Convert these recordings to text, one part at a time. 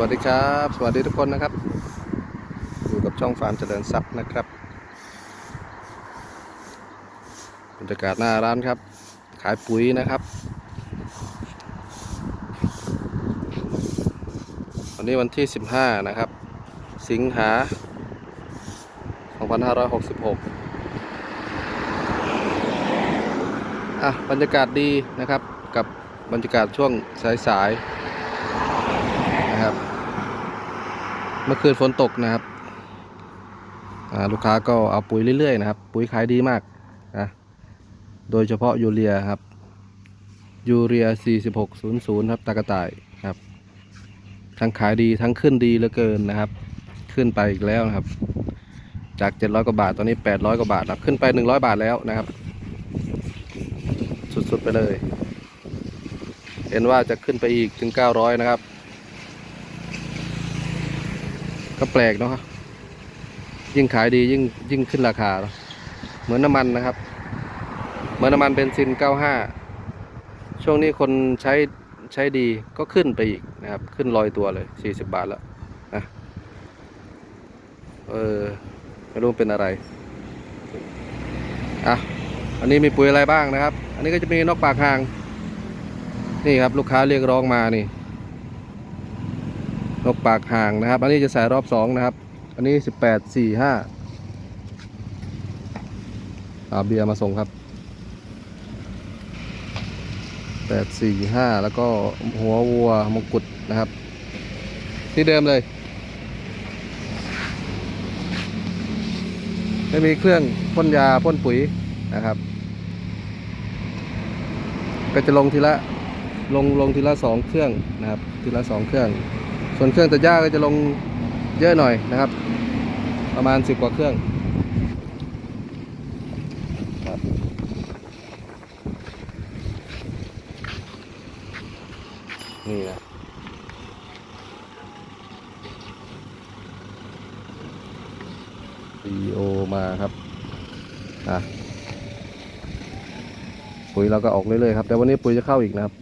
วัสดีครับ สวัสดีทุกคนนะครับ อยู่กับช่องฟาร์มเจริญทรัพย์นะครับบรรยากาศหน้าร้านครับ ขายปุ๋ยนะครับวันนี้วันที่ 15 นะครับ สิงหา 2566อะบรรยากาศดีนะครับกับบรรยากาศช่วงสายๆนะครับ เมื่อคืนฝนตกนะครับลูกค้าก็เอาปุ๋ยเรื่อยๆนะครับ ปุ๋ยขายดีมากนะโดยเฉพาะยูเรียครับยูเรีย 4600 ครับตากระต่ายครับ ทั้งขายดีทั้งขึ้นดีเหลือเกินนะครับ ขึ้นไปอีกแล้วนะครับ จาก 700 กว่าบาทตอนนี้ 800 กว่าบาทแล้วขึ้นไป 100 บาทแล้วนะครับ สุดๆไปเลย เห็นว่าจะขึ้นไปอีกถึง 900 นะครับ ก็แปลกเนาะยิ่งขายดียิ่งยิ่งขึ้นราคาเนอะเหมือนน้ำมันนะครับ เหมือนน้ำมันเบนซิน 95 ช่วงนี้คนใช้ใช้ดีก็ขึ้นไปอีกนะครับ ขึ้นลอยตัวเลย 40 บาทแล้วนะเออไม่รู้เป็นอะไรอะอันนี้มีปุ๋ยอะไรบ้างนะครับ อันนี้ก็จะมีนกปากหาง นี่ครับลูกค้าเรียกร้องมานี่ นกปากห่างนะครับ อันนี้จะใส่รอบสองนะครับ อันนี้สิบแปดสี่ห้าอาเบียร์มาส่งครับแปดสี่ห้าแล้วก็หัววัวมงกุฎนะครับ ที่เดิมเลย ไม่มีเครื่องพ่นยาพ่นปุ๋ยนะครับ ก็จะลงทีละลงลงทีละสองเครื่องนะครับ ทีละสองเครื่อง ส่วนเครื่องตัดหญ้าก็จะลงเยอะหน่อยนะครับ ประมาณสิบกว่าเครื่องครับนี่นะวีโอมาครับอะปุ๋ยเราก็ออกเรื่อยๆครับ แต่วันนี้ปุ๋ยจะเข้าอีกนะครับ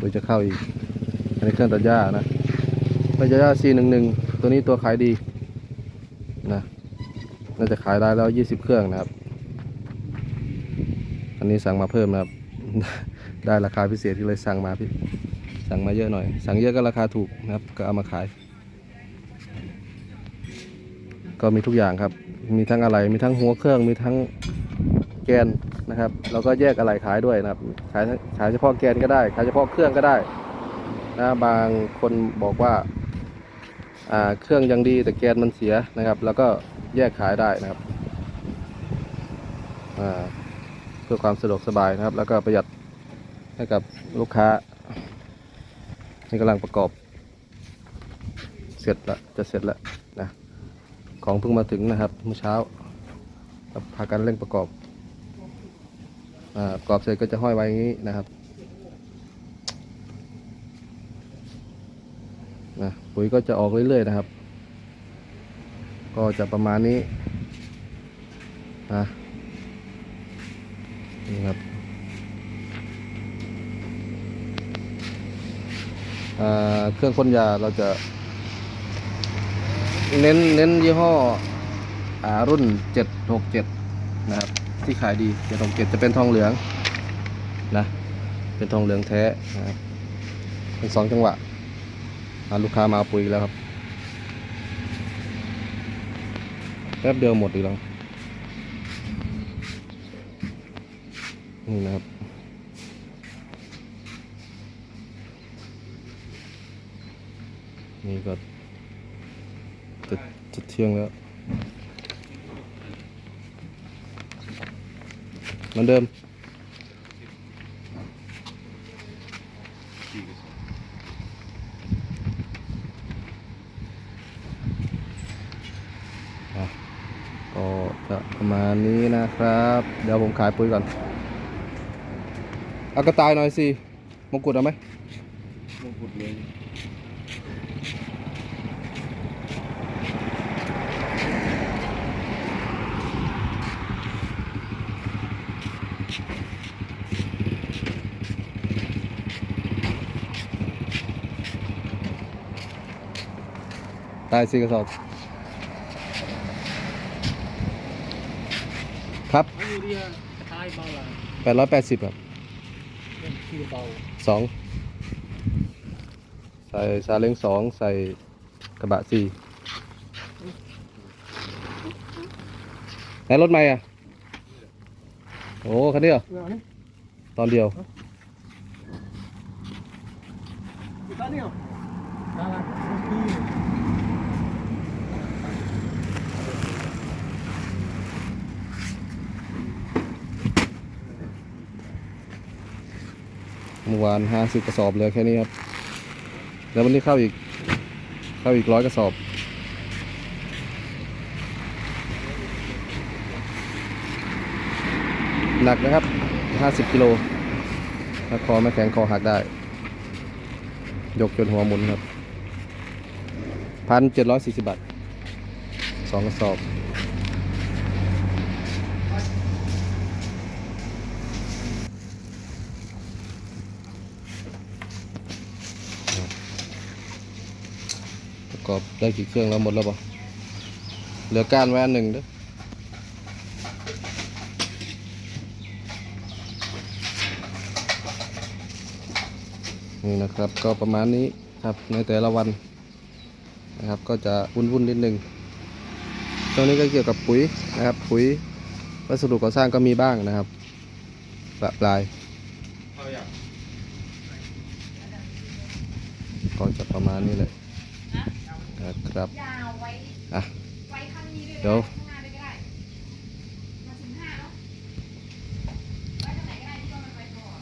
ปุ๋ยจะเข้าอีก อันนี้เครื่องตัดหญ้านะตัดหญ้า C11 ตัวนี้ตัวขายดีนะน่าจะขายได้แล้ว 20 เครื่องนะครับ อันนี้สั่งมาเพิ่มนะครับ ได้ราคาพิเศษที่เลยสั่งมาพี่ สั่งมาเยอะหน่อย สั่งเยอะก็ราคาถูกนะครับ ก็เอามาขาย ก็มีทุกอย่างครับ มีทั้งอะไร มีทั้งหัวเครื่อง มีทั้งแกนนะครับ แล้วก็แยกอะไรขายด้วยนะครับ ขายขายเฉพาะแกนก็ได้ ขายเฉพาะเครื่องก็ได้ นะบางคนบอกว่าาเครื่องยังดีแต่แกนมันเสียนะครับ แล้วก็แยกขายได้นะครับเพื่อความสะดวกสบายนะครับ แล้วก็ประหยัดให้กับลูกค้านี่กำลังประกอบ เสร็จละจะเสร็จล้วนะของเพิ่งมาถึงนะครับเมื่อเช้าพากันเร่งประกอบอประกอบเสร็จก็จะห้อยไว้อย่างนี้นะครับ นะปุ๋ยก็จะออกเรื่อยๆนะครับ ก็จะประมาณนี้นะนี่ครับเครื่องพ่นยาเราจะ เน้นเน้นยี่ห้ออ่ารุ่น 767 นะครับ ที่ขายดี 767 จะเป็นทองเหลืองนะ เป็นทองเหลืองแท้นะครับ เป็นสองจังหวะ ลูกค้ามาเอาปุ๋ยแล้วครับ แป๊บเดียวหมดอีกแล้ว นี่นะครับ นี่ก็จะจะเที่ยงแล้ว เหมือนเดิม อะก็จะประ มาณนี้นะครับ เดี๋ยวผมขายปุ๋ยก่อนเอากระต่ายหน่อยสิมงกุฎเอาไหมมงกุฎเลยตายสี่กระสอบ ครับอายุเรียตายเบาละแปดร้อยแปดสิบครับเป็นคิวเบาสองใส่ซาเล้งสองใส่กระบะสี่ไหนรถใหม่อะ โอ้คันนี้เหรอเออนี่ตอนเดียว อยู่บ้านนี่เหรอได้ละพี่ เมื่อวานห้าสิบกระสอบเหลือแค่นี้ครับ แล้ววันนี้เข้าอีก เข้าอีกร้อยกระสอบหนักนะครับห้าสิบกิโลถ้าคอไม่แข็งคอหักได้ ยกจนหัวหมุนครับพันเจ็ดร้อยสี่สิบบาทสองกระสอบ ประกอบได้กี่เครื่องแล้วหมดแล้วปะเหลือก้านไว้อันหนึ่งเด้อนี่นะครับก็ประมาณนี้ครับในแต่ละวันนะครับก็จะวุ่นๆนิดนึงตรงนี้ก็เกี่ยวกับปุ๋ยนะครับ ปุ๋ยวัสดุก่อสร้างก็มีบ้างนะครับประปรายก็จะประมาณนี้เลย นะครับยาวไว้อะไว้ข้างนี้ด้วยเดี๋ยวข้างหน้าด้วยก็ได้มาถึงห้าเนาะไว้ตรงไหนก็ได้ที่ว่ามันไว้ก่อน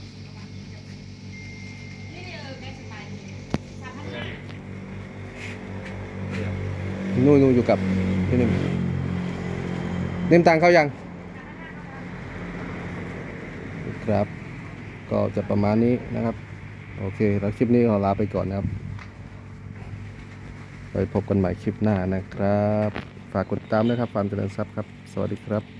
นี่เนี่ยเออได้สบายดีสามพันห้านู่นนู่นอยู่กับพี่นิ่มนิ่มตังเขายัง ครับ ก็จะประมาณนี้นะครับ โอเค แล้วคลิปนี้ขอลาไปก่อนนะครับ ไว้พบกันใหม่คลิปหน้านะครับ ฝากกดติดตามด้วยครับฟาร์มเจริญทรัพย์ครับ สวัสดีครับ